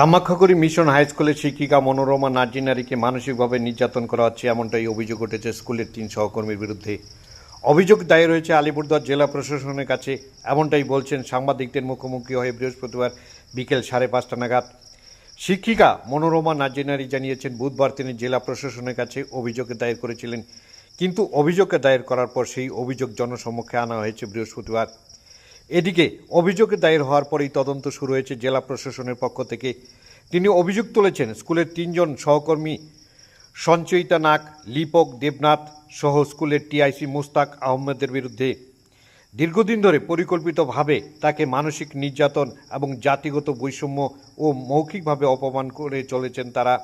Kamakhyaguri mission high স্কুলের শিক্ষিকা মনোরমা নার্জিনারিকে মানসিকভাবে নির্যাতন করা হচ্ছে, এমনটাই অভিযোগ উঠেছে স্কুলের তিন সহকর্মীর বিরুদ্ধে। অভিযোগ দায়ের হয়েছে আলিপুরদুয়ার জেলা প্রশাসনের কাছে, এমনটাই বলছেন সাংবাদিকদের মুখোমুখি হয়ে বৃহস্পতিবার বিকেল সাড়ে পাঁচটা নাগাদ। শিক্ষিকা মনোরমা নার্জিনারি জানিয়েছেন, বুধবার তিনি জেলা প্রশাসনের কাছে অভিযোগ দায়ের করেছিলেন, কিন্তু অভিযোগ দায়ের করার পর সেই অভিযোগ জনসম্মুখে আনা হয়েছে বৃহস্পতিবার। এদিকে অভিযোগ দায়ের হওয়ার পরেই তদন্ত শুরু হয়েছে জেলা প্রশাসনের পক্ষ থেকে। তিনি অভিযোগ তুলেছেন, স্কুলের তিনজন সহকর্মী সঞ্চয়িতা নাগ, লিপক দেবনাথ সহ স্কুলের টিআইসি মুস্তাক আহমেদের বিরুদ্ধে দীর্ঘদিন ধরে পরিকল্পিতভাবে তাকে মানসিক নির্যাতন এবং জাতিগত বৈষম্য ও মৌখিকভাবে অপমান করে চলেছেন তারা।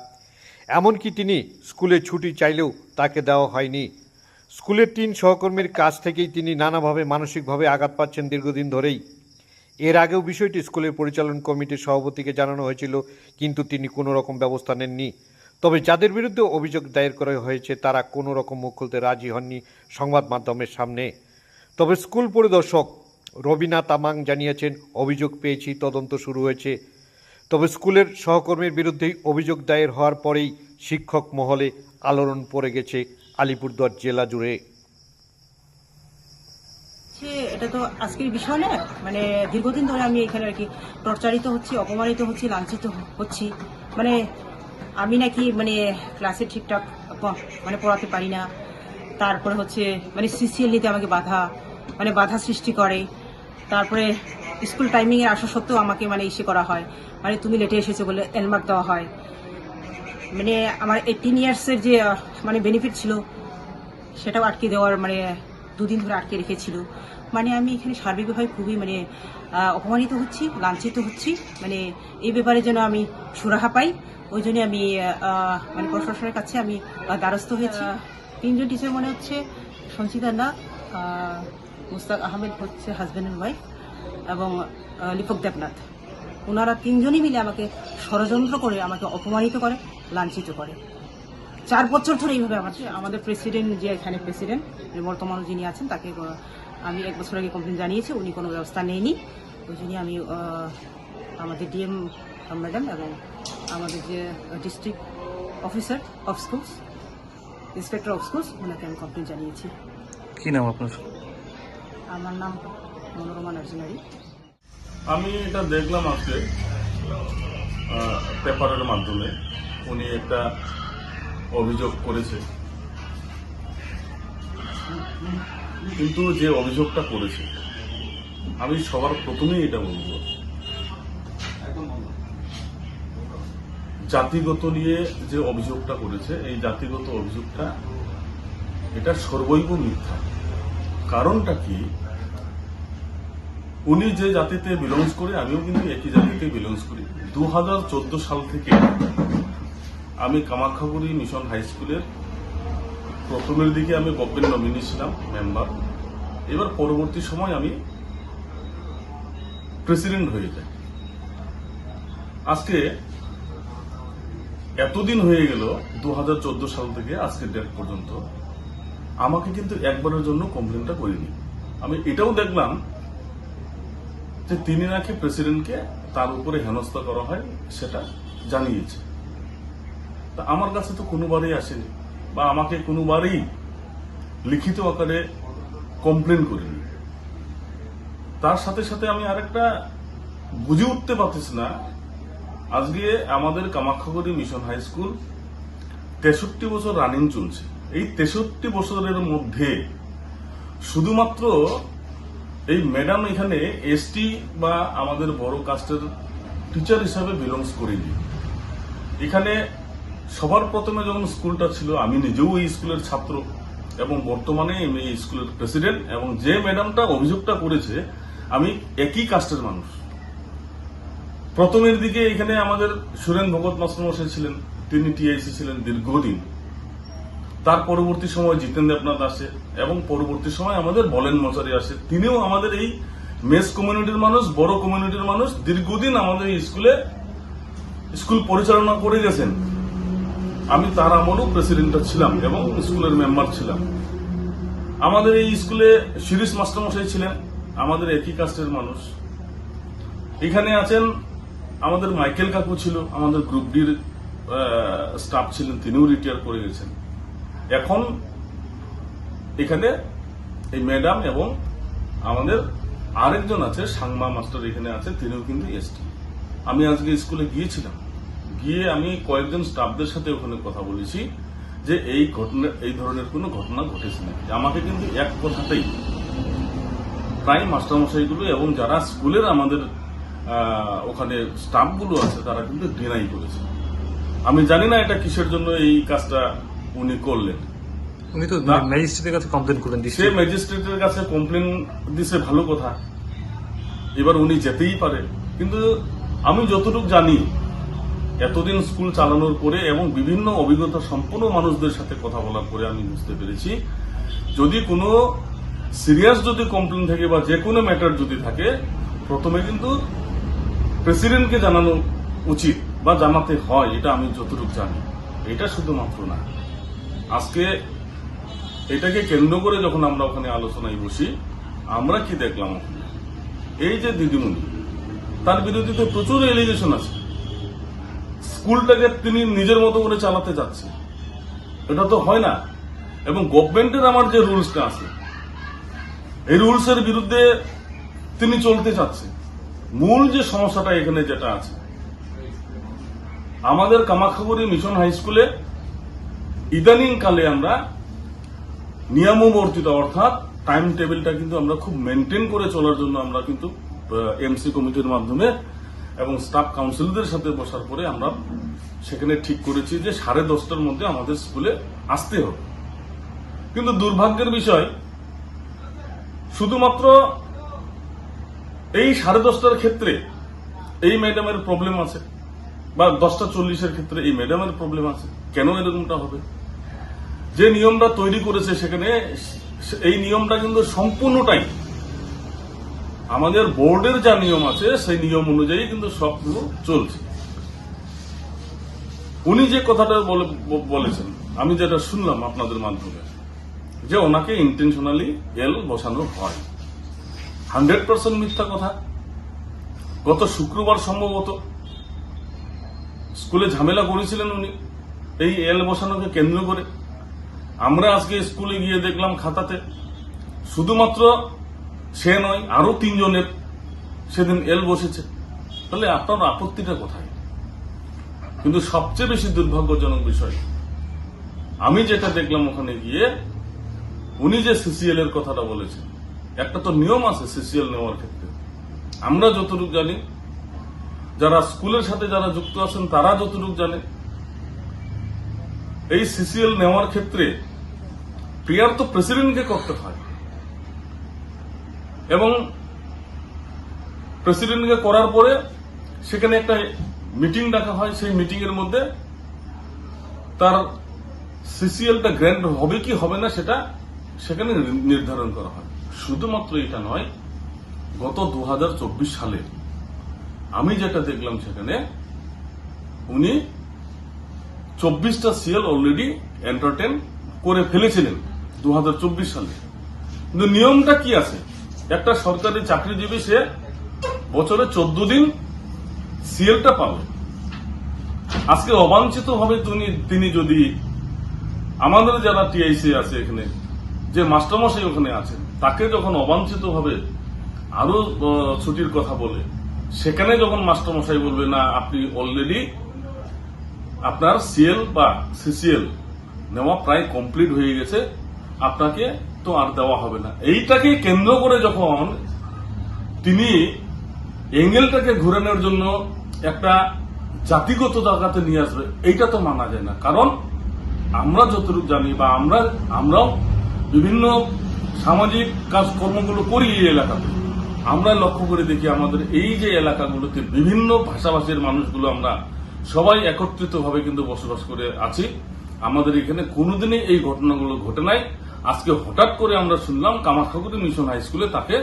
এমনকি তিনি স্কুলে ছুটি চাইলেও তাকে দেওয়া হয়নি। স্কুলের তিন সহকর্মীর কাছ থেকেই তিনি নানাভাবে মানসিকভাবে আঘাত পাচ্ছেন দীর্ঘদিন ধরেই। এর আগেও বিষয়টি স্কুলের পরিচালন কমিটির সভাপতিকে জানানো হয়েছিল, কিন্তু তিনি কোনো রকম ব্যবস্থা নেননি। তবে যাদের বিরুদ্ধে অভিযোগ দায়ের করা হয়েছে, তারা কোনো রকম মুখ খুলতে রাজি হননি সংবাদ মাধ্যমের সামনে। তবে স্কুল পরিদর্শক রবিনা তামাং জানিয়েছেন, অভিযোগ পেয়েছি, তদন্ত শুরু হয়েছে। তবে স্কুলের সহকর্মীর বিরুদ্ধেই অভিযোগ দায়ের হওয়ার পরেই শিক্ষক মহলে আলোড়ন পড়ে গেছে। আলিপুরদুয়ার জেলা জুড়ে। এটা তো আজকের বিষয় না। মানে দীর্ঘদিন ধরে আমি এখানে আর কি টর্চারিত হচ্ছি, অপমানিত হচ্ছি, লাঞ্ছিত হচ্ছি। মানে আমি নাকি মানে ক্লাসে ঠিকঠাক মানে পড়াতে পারি না। তারপরে হচ্ছে মানে সিসিএল নিতে আমাকে বাধা মানে বাধা সৃষ্টি করে। তারপরে স্কুল টাইমিং এ আসা সত্ত্বেও আমাকে মানে ইসে করা হয়। মানে তুমি লেটে এসেছ বলে এলমার্ক দেওয়া হয়। মানে আমার এইটিন ইয়ার্সের যে মানে বেনিফিট ছিল সেটাও আটকে দেওয়ার মানে দুদিন ধরে আটকে রেখেছিল। মানে আমি এখানে সার্বিকভাবে খুবই মানে অপমানিত হচ্ছি লাঞ্ছিত হচ্ছি। মানে এই ব্যাপারে যেন আমি সুরাহা পাই ওই জন্য আমি মানে প্রশাসনের কাছে আমি দ্বারস্থ হয়েছি। তিনজন টিচার মনে হচ্ছে সঞ্চিতা না মুস্তাক আহমেদ হচ্ছে হাজব্যান্ড অ্যান্ড ওয়াইফ এবং লিপক দেবনাথ। ওনারা তিনজনই মিলে আমাকে ষড়যন্ত্র করে আমাকে অপমানিত করে লাঞ্ছিত করে। চার বছর ধরে এইভাবে আমার আমাদের প্রেসিডেন্ট যে এখানে প্রেসিডেন্ট বর্তমান যিনি আছেন তাকে আমি এক বছর আগে কমপ্লেন জানিয়েছি উনি কোনো ব্যবস্থা নেয়নি। ওই জন্যই আমি আমাদের ডিএম ম্যাডাম এবং আমাদের যে district officer of schools inspector of schools ওনাকে আমি কমপ্লেন জানিয়েছি। কি নাম আপনার? আমার নাম মনোরমা নার্জিনারি। আমি এটা দেখলাম আজকে পেপারের মাধ্যমে। উনি একটা অভিযোগ করেছে। কিন্তু যে অভিযোগটা করেছে, আমি সবার প্রথমেই এটা বলব। জাতিগত নিয়ে যে অভিযোগটা করেছে, এই জাতিগত অভিযোগটা, এটা সর্বৈব মিথ্যা। কারণটা কি? উনি যে জাতিতে বিলংস করে, আমিও কিন্তু একই জাতিতে বিলংস করি। দু হাজার চোদ্দ সাল থেকে আমি কামাখ্যাগুড়ি মিশন হাই স্কুলের প্রথমের দিকে আমি গভর্নমেন্ট নমিনি ছিলাম মেম্বার এবার পরবর্তী সময় আমি প্রেসিডেন্ট হয়ে যাই। আজকে এতদিন হয়ে গেল দু হাজার চোদ্দ সাল থেকে আজকের ডেট পর্যন্ত। আমাকে কিন্তু একবারের জন্য কমপ্লেনটা করিনি। আমি এটাও দেখলাম যে তিনি নাকি প্রেসিডেন্টকে তার উপরে হেনস্থা করা হয়, সেটা জানিয়েছে। তা আমার কাছে তো কোনোবারই আসেনি বা আমাকে কোনোবারই লিখিত আকারে কমপ্লেন করেনি। তার সাথে সাথে আমি আরেকটা বুঝে উঠতে পারতেছি না। আজকে আমাদের কামাখ্যাগুড়ি মিশন হাই স্কুল তেষট্টি বছর রানিং চলছে। এই তেষট্টি বছরের মধ্যে শুধুমাত্র এই ম্যাডাম এখানে এসটি বা আমাদের বড় কাস্টের টিচার হিসাবে বিলংস করিনি। এখানে সবার প্রথমে যখন স্কুলটা ছিল, আমি নিজেও এই স্কুলের ছাত্র এবং বর্তমানে আমি এই স্কুলের প্রেসিডেন্ট এবং যে ম্যাডামটা অভিযোগটা করেছে, আমি একই কাস্টের মানুষ। প্রথমের দিকে এখানে আমাদের সুরেন ভগত মাস্টারমশাই ছিলেন, তিনি টিআইসি ছিলেন দীর্ঘদিন। তার পরবর্তী সময় জিতেন দেবনাথ আসে এবং পরবর্তী সময় আমাদের বলেন মশারি আসে। তিনিও আমাদের এই মেস কমিউনিটির মানুষ, বড় কমিউনিটির মানুষ, দীর্ঘদিন আমাদের স্কুলে স্কুল পরিচালনা করে গেছেন। আমি তার আমলও প্রেসিডেন্টটা ছিলাম এবং স্কুলের মেম্বার ছিলাম। আমাদের এই স্কুলে শিরিষ মাস্টারমশাই ছিলেন, আমাদের একই কাস্টের মানুষ। এখানে আছেন আমাদের মাইকেল কাকু ছিল, আমাদের গ্রুপ ডির স্টাফ ছিলেন, তিনিও রিটায়ার করে গেছেন। এখন এখানে এই ম্যাডাম এবং আমাদের আরেকজন আছে, সাংমা মাস্টার এখানে আছে, তিনিও কিন্তু এসটি আমি আজকে স্কুলে গিয়েছিলাম। গিয়ে আমি কয়েকজন স্টাফদের সাথে ওখানে কথা বলেছি যে এই ঘটনা, এই ধরনের কোনো ঘটনা ঘটেছে নাকি? আমাকে কিন্তু এক কথাতেই প্রায় মাস্টারমশাইগুলো এবং যারা স্কুলের আমাদের ওখানে স্টাফগুলো আছে, তারা কিন্তু ডিনাই করেছে। আমি জানি না এটা কিসের জন্য এই কাজটা উনি করলেন। উনি তো। ম্যাজিস্ট্রেটের কাছে কমপ্লেন করলেন সে ম্যাজিস্ট্রেটের কাছে কমপ্লেন দিছে ভালো কথা। এবার উনি যেতেই পারে। কিন্তু আমি যতটুকু জানি এতদিন স্কুল চালানোর পরে এবং বিভিন্ন অভিজ্ঞতা সম্পন্ন মানুষদের সাথে কথা বলার পরে আমি বুঝতে পেরেছি যদি কোনো সিরিয়াস যদি কমপ্লেন থাকে বা যে কোনো ম্যাটার যদি থাকে প্রথমে কিন্তু প্রেসিডেন্টকে জানানো উচিত বা জানাতে হয় এটা আমি যতটুকু জানি। এটা শুধুমাত্র না। আজকে এটাকে কেন্দ্র করে যখন আমরা ওখানে আলোচনায় বসি, আমরা কি দেখলাম এই যে দিদিমণি, তার বিরুদ্ধে তো প্রচুর এলিগেশন আছে। স্কুলটাকে তিনি নিজের মতো করে চালাতে যাচ্ছে। এটা তো হয় না। এবং গভর্নমেন্টের আমার যে রুলসটা আছে, এই রুলসের বিরুদ্ধে তিনি চলতে চাচ্ছে মূল যে সমস্যাটা এখানে যেটা আছে, আমাদের কামাখ্যাগুড়ি মিশন হাই স্কুলে ইদানিং কালে আমরা নিয়মবর্তিত অর্থাৎ টাইম টেবিলটা কিন্তু আমরা খুব মেনটেন করে চলার জন্য আমরা কিন্তু এমসি কমিটির মাধ্যমে এবং স্টাফ কাউন্সিলদের সাথে বসার পরে আমরা সেখানে ঠিক করেছি যে সাড়ে দশটার মধ্যে আমাদের স্কুলে আসতে হবে। কিন্তু দুর্ভাগ্যের বিষয়, শুধুমাত্র এই সাড়ে দশটার ক্ষেত্রে এই ম্যাডামের প্রবলেম আছে বা দশটা চল্লিশের ক্ষেত্রে এই ম্যাডামের প্রবলেম আছে। কেন এরকমটা হবে? যে নিয়মটা তৈরি করেছে সেখানে এই নিয়মটা কিন্তু সম্পূর্ণটাই। আমাদের বোর্ডের যা নিয়ম আছে, সেই নিয়ম অনুযায়ী কিন্তু সবগুলো চলছে। উনি যে কথাটা বলে- বলেছেন, আমি যেটা শুনলাম আপনাদের মাধ্যমে, যে ওনাকে ইন্টেনশনালি এল বসানো হয়। হান্ড্রেড পার্সেন্ট মিথ্যা কথা। গত শুক্রবার সম্ভবত স্কুলে ঝামেলা করেছিলেন উনি। এই এল বসানোকে কেন্দ্র করে আমরা আজকে স্কুলে গিয়ে দেখলাম খাতাতে, শুধুমাত্র সে নয়, আরও তিনজনের সেদিন এল বসেছে। তাহলে আপনার আপত্তিটা কোথায়? কিন্তু সবচেয়ে বেশি দুর্ভাগ্যজনক বিষয়, আমি যেটা দেখলাম ওখানে গিয়ে, উনি যে সিসিএল এর কথাটা বলেছেন, একটা তো নিয়ম আছে সিসিএল নেওয়ার ক্ষেত্রে। আমরা যতটুকু জানি, যারা স্কুলের সাথে যারা যুক্ত আছেন, তারা যতটুকু জানে এই সিসিএল নেওয়ার ক্ষেত্রে প্রেয়ার তো প্রেসিডেন্টকে করতে হয়। এবং প্রেসিডেন্টকে করার পরে সেখানে একটা মিটিং ডাকা হয়, সেই মিটিং এর মধ্যে তার সিসিএলটা গ্র্যান্ড হবে কি হবে না সেটা সেখানে নির্ধারণ করা হয়। শুধুমাত্র এটা নয়, গত দু হাজার চব্বিশ সালে আমি যেটা দেখলাম সেখানে উনি চব্বিশটা সিএল অলরেডি এন্টারটেন করে ফেলেছিলেন দু হাজার চব্বিশ সালে। কিন্তু নিয়মটা কি আছে? একটা সরকারি চাকরিজীবী, সে বছরে চোদ্দ দিন সিএলটা পাবে। আজকে অবাঞ্ছিত ভাবে তিনি যদি আমাদের যারা টিআইসি আছে এখানে, যে মাস্টারমশাই ওখানে আছেন, তাকে যখন অবাঞ্ছিত ভাবে আরও ছুটির কথা বলে, সেখানে যখন মাস্টারমশাই বলবে, না, আপনি অলরেডি আপনার সিএল বা সিসিএল নেওয়া প্রায় কমপ্লিট হয়ে গেছে। আপনাকে তো আর দেওয়া হবে না। এইটাকে কেন্দ্র করে যখন তিনি এঙ্গেলটাকে ঘুরানোর জন্য একটা জাতিগত জায়গাতে নিয়ে আসবে, এইটা তো মানা যায় না। কারণ আমরা যতটুকু জানি বা আমরা, আমরাও বিভিন্ন সামাজিক কাজকর্মগুলো করি এই এলাকাতে। আমরা লক্ষ্য করে দেখি আমাদের এই যে এলাকাগুলোতে বিভিন্ন ভাষাভাষীর মানুষগুলো আমরা সবাই একত্রিত ভাবে কিন্তু বসবাস করে আছি। আমাদের এখানে কোনোদিনই এই ঘটনাগুলো ঘটে নাই। আজকে হঠাৎ করে আমরা শুনলাম কামাখ্যাগুড়ি মিশন হাই স্কুলে তাকে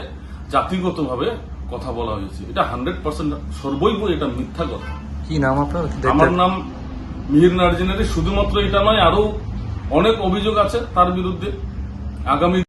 জাতিগতভাবে কথা বলা হয়েছে। এটা হান্ড্রেড পার্সেন্ট সর্বৈব এটা মিথ্যা কথা। কি নাম আপনার? আমার নাম মিহির নার্জিনারি। শুধুমাত্র এটা নয় আরও অনেক অভিযোগ আছে তার বিরুদ্ধে। আগামী